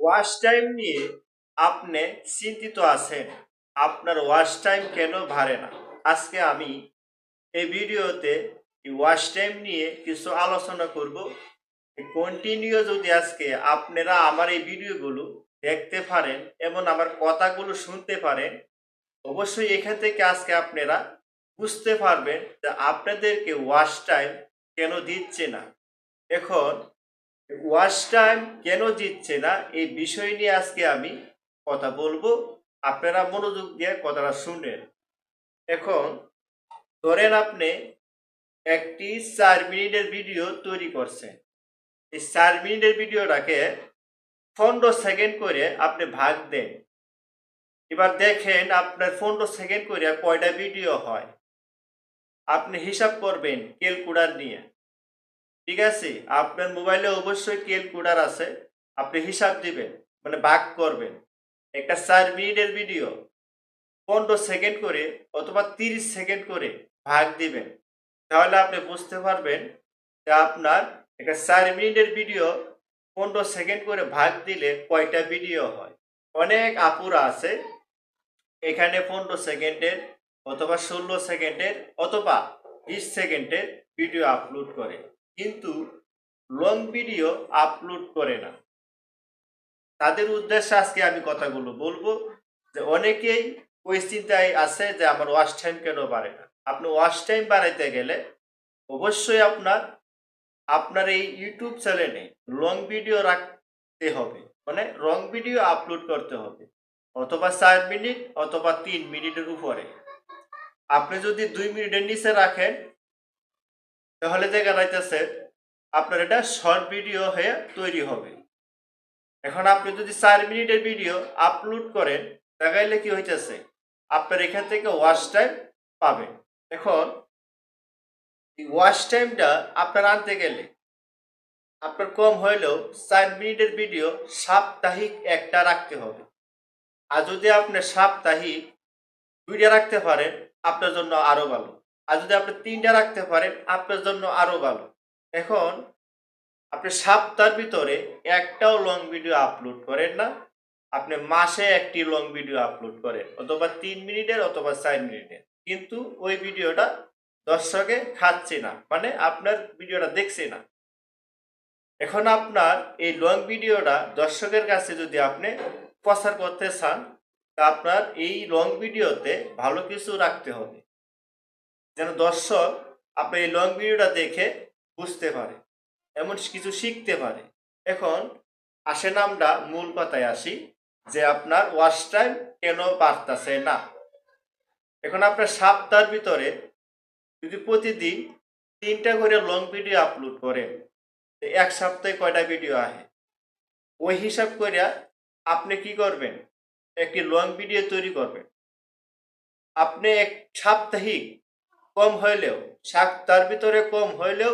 Wash time নিয়ে আপনি চিন্তিত আছেন, আপনার ওয়াশ টাইম কেন ভারে না? আজকে আমি এই ভিডিওতে ওয়াশ টাইম নিয়ে কিছু আলোচনা করব। কন্টিনিউ যদি আজকে আপনারা আমার এই ভিডিওগুলো দেখতে পারেন এবং আমার কথাগুলো শুনতে পারেন, অবশ্যই এখান থেকে আজকে আপনারা বুঝতে পারবেন যে আপনাদেরকে ওয়াশ টাইম কেন দিচ্ছে না। এখন ওয়াশ টাইম কেন দিচ্ছে না? এই বিষয় নিয়ে আজকে আমি কথা বলব। আপনারা মনোযোগ দিয়ে কথাটা শুনেন। এখন ধরেন আপনি একটি চার মিনিটের ভিডিও তৈরি করছেন। এই চার মিনিটের ভিডিওটাকে পনেরো সেকেন্ড করে আপনি ভাগ দেন। এবার দেখেন আপনার পনেরো সেকেন্ড করে কয়টা ভিডিও হয়? আপনি হিসাব করবেন ক্যালকুলার নিয়ে। ঠিক আছে? আপনার মোবাইলে অবশ্যই ক্যালকুলার আছে। আপনি হিসাব দিবেন মানে ভাগ করবেন। একটা চার মিনিটের ভিডিও পনেরো সেকেন্ড করে অথবা তিরিশ সেকেন্ড করে ভাগ দিবেন। তাহলে আপনি বুঝতে পারবেন যে আপনার একটা চার মিনিটের ভিডিও পনেরো সেকেন্ড করে ভাগ দিলে কয়টা ভিডিও হয়। অনেক আপুরা আছে, এখানে পনেরো সেকেন্ডের অথবা ষোলো সেকেন্ডের অথবা বিশ সেকেন্ডের ভিডিও আপলোড করে। কিন্তু লং ভিডিও আপলোড করে না। তাদের উদ্দেশ্যে আজকে আমি কথাগুলো বলব যে অনেকেই ওই চিন্তায় আছে যে আমার ওয়াশ টাইম কেন বাড়ে না। আপনি ওয়াশ টাইম বাড়াইতে গেলে অবশ্যই আপনার আপনার এই ইউটিউব চ্যানেলে লং ভিডিও রাখতে হবে। মানে লং ভিডিও আপলোড করতে হবে। অথবা চার মিনিট অথবা তিন মিনিটের উপরে। আপনি যদি দুই মিনিটের নিচে রাখেন তাহলে দেখা যাইতেছে আপনার এটা শর্ট ভিডিও হয়ে তৈরি হবে। এখন আপনি যদি চার মিনিটের ভিডিও আপলোড করেন, দেখাইলে কি হইতেছে? আপনার এখান থেকে ওয়াশ টাইম পাবেন এখন ওয়াশ টাইমটা আপনার আনতে গেলে আপনার কম হইলেও চার মিনিটের ভিডিও সাপ্তাহিক একটা রাখতে হবে। আর যদি আপনি সাপ্তাহিক দুইটা রাখতে পারেন, আপনার জন্য আরও ভালো। আর যদি আপনি তিনটা রাখতে পারেন, আপনার জন্য আরও ভালো। এখন, আপনি সপ্তাহের ভিতরে একটাও লং ভিডিও আপলোড করেন না। আপনি মাসে একটি লং ভিডিও আপলোড করেন, অথবা তিন মিনিটের অথবা চার মিনিটের। কিন্তু ওই ভিডিওটা দর্শকে খাচ্ছে না মানে আপনার ভিডিওটা দেখছে না। এখন আপনার এই লং ভিডিওটা দর্শকের কাছে যদি আপনি প্রচার করতে চান, তা আপনার এই লং ভিডিওতে ভালো কিছু রাখতে হবে। যেন দর্শক আপনার এই লং ভিডিওটা দেখে বুঝতে পারে, এমন কিছু শিখতে পারে। এখন আসেন আমরা মূল কথায় আসি যে আপনার ওয়াশ টাইম কেন বাড়তেছে না। এখন আপনার সপ্তাহের ভিতরে যদি প্রতিদিন তিনটা করে লং ভিডিও আপলোড করেন এক সপ্তাহে কয়টা ভিডিও আহে ওই হিসাব করে আপনি কি করবেন? একটি লং ভিডিও তৈরি করবেন। আপনি এক সাপ্তাহিক কম হইলেও সপ্তাহের ভিতরে কম হইলেও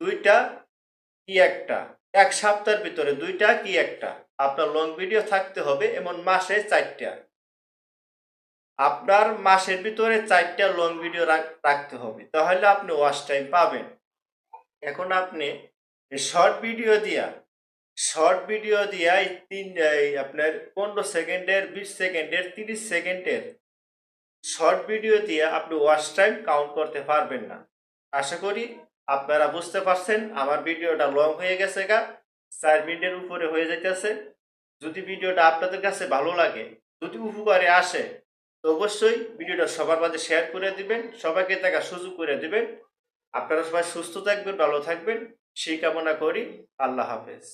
দুইটা কি একটা? এক সপ্তাহের ভিতরে দুইটা কি একটা? আপনার লং ভিডিও থাকতে হবে এমন মাসে চারটা। আপনার মাসের ভিতরে চারটা লং ভিডিও রাখতে হবে। তাহলে আপনি ওয়াশ টাইম পাবেন। এখন আপনি শর্ট ভিডিও দিয়া শর্ট ভিডিও দিয়া এই তিন আপনার পনেরো সেকেন্ডের, বিশ সেকেন্ডের, তিরিশ সেকেন্ডের শর্ট ভিডিও দিয়ে আপনি ওয়াশ টাইম কাউন্ট করতে পারবেন না। আশা করি আপনারা বুঝতে পারছেন, আমার ভিডিওটা লং হয়ে গেছে গা, চার মিনিটের উপরে হয়ে যাইতেছে। যদি ভিডিওটা আপনাদের কাছে ভালো লাগে, যদি উপকারে আসে, তো অবশ্যই ভিডিওটা সবার মাঝে শেয়ার করে দিবেন, সবাইকে দেখা সুযোগ করে দিবেন। আপনারা সবাই সুস্থ থাকবেন, ভালো থাকবেন। সেই কামনা করি। আল্লাহ হাফেজ।